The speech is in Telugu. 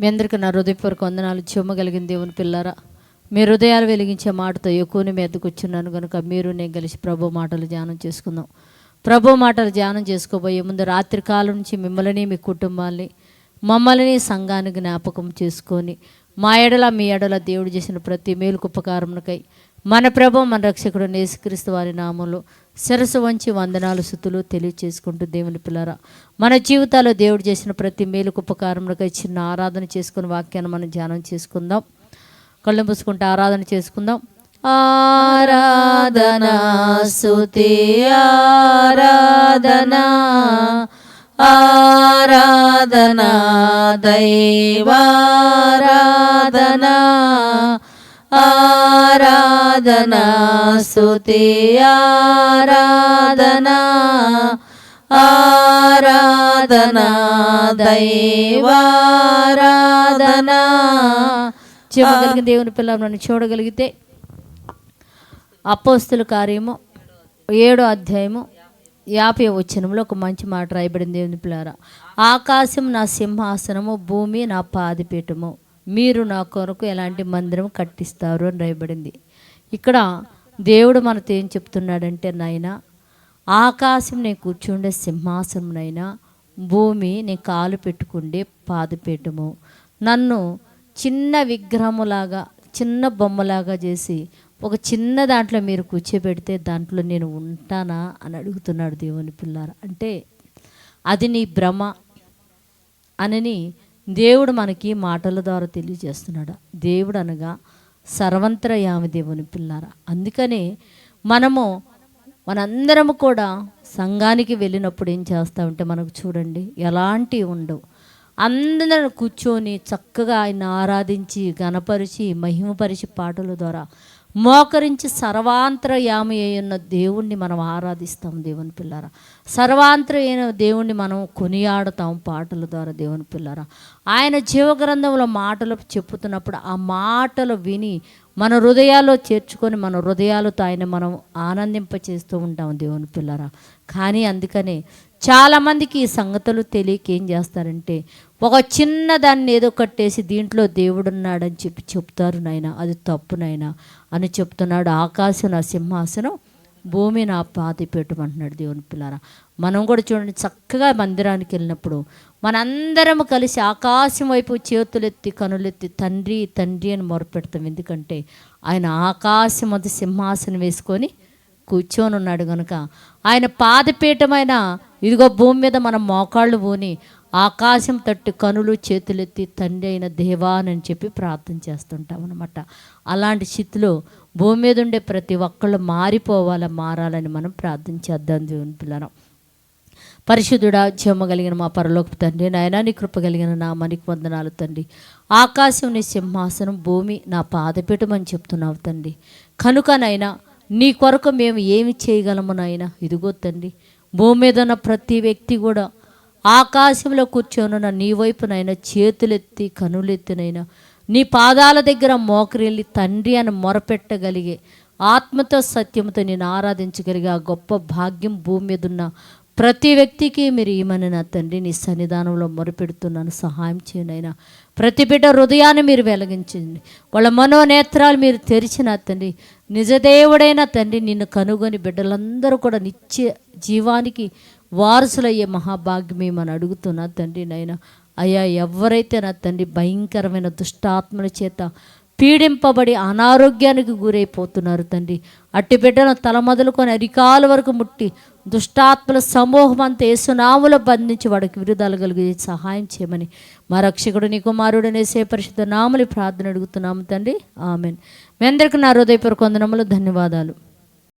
మీ అందరికీ నా హృదయపూర్వక వందనాలు. చెమ్మగలిగిన దేవుని పిల్లరా మీ హృదయాలు వెలిగించే మాటతో ఎక్కువని మీదకు వచ్చున్నాను కనుక మీరు నేను కలిసి ప్రభు మాటలు ధ్యానం చేసుకుందాం. ప్రభు మాటలు ధ్యానం చేసుకోబోయే ముందు రాత్రి కాలం నుంచి మిమ్మల్ని మీ కుటుంబాన్ని మమ్మల్ని సంఘాన్ని జ్ఞాపకం చేసుకొని మా ఎడల మీ ఎడల దేవుడు చేసిన ప్రతి మేలుకు ఉపకారమునకై మన ప్రభు మన రక్షకుడు నేసుక్రీస్తు వారి నామంలో శిరసు వంచి వందనాలు సుతులు తెలియచేసుకుంటూ దేవుని పిల్లరా మన జీవితాల్లో దేవుడు చేసిన ప్రతి మేలుకు ఉపకారమునకై చిన్న ఆరాధన చేసుకుని వాక్యాన్ని మనం ధ్యానం చేసుకుందాం. కళ్ళు మూసుకుంటే ఆరాధన చేసుకుందాం. ఆరాధనా సుతి ఆరాధనా ఆరాధనా దైవారాధనా ఆరాధనా ఆరాధనా ఆరాధనా దైవారాధనా. చూడగలిగిన దేవుని పిల్లలు నన్ను చూడగలిగితే అపోస్తుల కార్యము ఏడో అధ్యాయము యాభై వచనంలో ఒక మంచి మాట రాయబడింది దేవుని పిల్లారా. ఆకాశం నా సింహాసనము భూమి నా పాదిపీఠము. మీరు నా కొరకు ఎలాంటి మందిరం కట్టిస్తారు అని రాయబడింది. ఇక్కడ దేవుడు మనతో ఏం చెప్తున్నాడంటే నాయన ఆకాశం నేను కూర్చుండే సింహాసనమునైనా భూమి నేను కాలు పెట్టుకుండే పాదపీఠము. నన్ను చిన్న విగ్రహములాగా చిన్న బొమ్మలాగా చేసి ఒక చిన్న దాంట్లో మీరు కూర్చోబెడితే దాంట్లో నేను ఉంటానా అని అడుగుతున్నాడు దేవుని పిల్లార. అంటే అది నీ భ్రమ అనని దేవుడు మనకి మాటల ద్వారా తెలియజేస్తున్నాడు. దేవుడు అనగా సర్వంతరయామి దేవుని పిల్లారా. అందుకనే మనము మనందరము కూడా సంఘానికి వెళ్ళినప్పుడు ఏం చేస్తామంటే మనకు చూడండి ఎలాంటివి ఉండవు. అందరూ కూర్చొని చక్కగా ఆయన ఆరాధించి గణపరిచి మహిమపరిచి పాటల ద్వారా మోకరించి సర్వాంతరయామి అయిన దేవుణ్ణి మనం ఆరాధిస్తాం దేవుని పిల్లారా. సర్వాంతర అయిన దేవుణ్ణి మనం కొనియాడతాం పాటల ద్వారా దేవుని పిల్లారా. ఆయన జీవగ్రంథంలో మాటలు చెప్పుతున్నప్పుడు ఆ మాటలు విని మన హృదయాల్లో చేర్చుకొని మన హృదయాలతో ఆయన మనం ఆనందింప చేస్తూ ఉంటాం దేవుని పిల్లరా. కానీ అందుకనే చాలామందికి ఈ సంగతులు తెలియక ఏం చేస్తారంటే ఒక చిన్న దాన్ని ఏదో కట్టేసి దీంట్లో దేవుడున్నాడని చెప్పి చెప్తారు నాయన అది తప్పు నాయన అని చెప్తున్నాడు ఆకాశం నా సింహాసనం భూమి నా పాతి పెట్టమంటున్నాడు దేవుని పిల్లారా. మనం కూడా చూడండి చక్కగా మందిరానికి వెళ్ళినప్పుడు మనందరం కలిసి ఆకాశం వైపు చేతులెత్తి కనులెత్తి తండ్రి తండ్రి అని మొరపెడతాం. ఎందుకంటే ఆయన ఆకాశం అది సింహాసనం వేసుకొని కూర్చొని ఉన్నాడు కనుక ఆయన పాదపీఠమైన ఇదిగో భూమి మీద మనం మోకాళ్ళు పోని ఆకాశం తట్టు కనులు చేతులెత్తి తండ్రి అయిన దేవా అని చెప్పి ప్రార్థన చేస్తుంటాం అనమాట అలాంటి స్థితిలో భూమి మీద ఉండే ప్రతి ఒక్కళ్ళు మారిపోవాలా మారాలని మనం ప్రార్థన చేద్దాం దేవుని పిల్లరం. పరిశుద్ధుడా జమ్మ కలిగిన మా పరలోక తండ్రి నాయనా నీ కృప కలిగిన నా మనికి వందనాలు తండ్రి. ఆకాశం నీ సింహాసనం భూమి నా పాదపీఠమని చెప్తున్నావు తండ్రి. కనుక నైనా నీ కొరకు మేము ఏమి చేయగలము నాయన? ఇదిగో తండ్రి భూమి మీద ఉన్న ప్రతి వ్యక్తి కూడా ఆకాశంలో కూర్చొనున్న నీ వైపునైనా చేతులెత్తి కనులెత్తినైనా నీ పాదాల దగ్గర మోకరిల్లి తండ్రి అని మొరపెట్టగలిగే ఆత్మతో సత్యంతో నేను ఆరాధించగలిగే ఆ గొప్ప భాగ్యం భూమి మీద ఉన్న ప్రతి వ్యక్తికి మీరు ఈమని నా తండ్రి నీ సన్నిధానంలో మొరపెడుతున్నాను సహాయం చేయనైనా ప్రతి బిడ్డ హృదయాన్ని మీరు వెలిగించండి. వాళ్ళ మనోనేత్రాలు మీరు తెరిచిన తండ్రి నిజదేవుడైన తండ్రి నిన్ను కనుగొని బిడ్డలందరూ కూడా నిత్య జీవానికి వారసులయ్యే మహాభాగ్యమేమని అడుగుతున్నా తండ్రి నైనా అయ్యా ఎవరైతే నా తండ్రి భయంకరమైన దుష్టాత్మల చేత పీడింపబడి అనారోగ్యానికి గురైపోతున్నారు తండ్రి. అట్టి బిడ్డను తల మొదలుకొని అరికాల వరకు ముట్టి దుష్టాత్మల సమూహం అంతా ఏసునాములో బంధించి వాడికి విరుదాలు కలిగి సహాయం చేయమని మా రక్షకుడు నీ కుమారుడు నేసే పరిశుద్ధ నాములు ప్రార్థన అడుగుతున్నాము తండ్రి. ఆమెన్. మీ అందరికీ నా హృదయపూర్వక వందనములు ధన్యవాదాలు.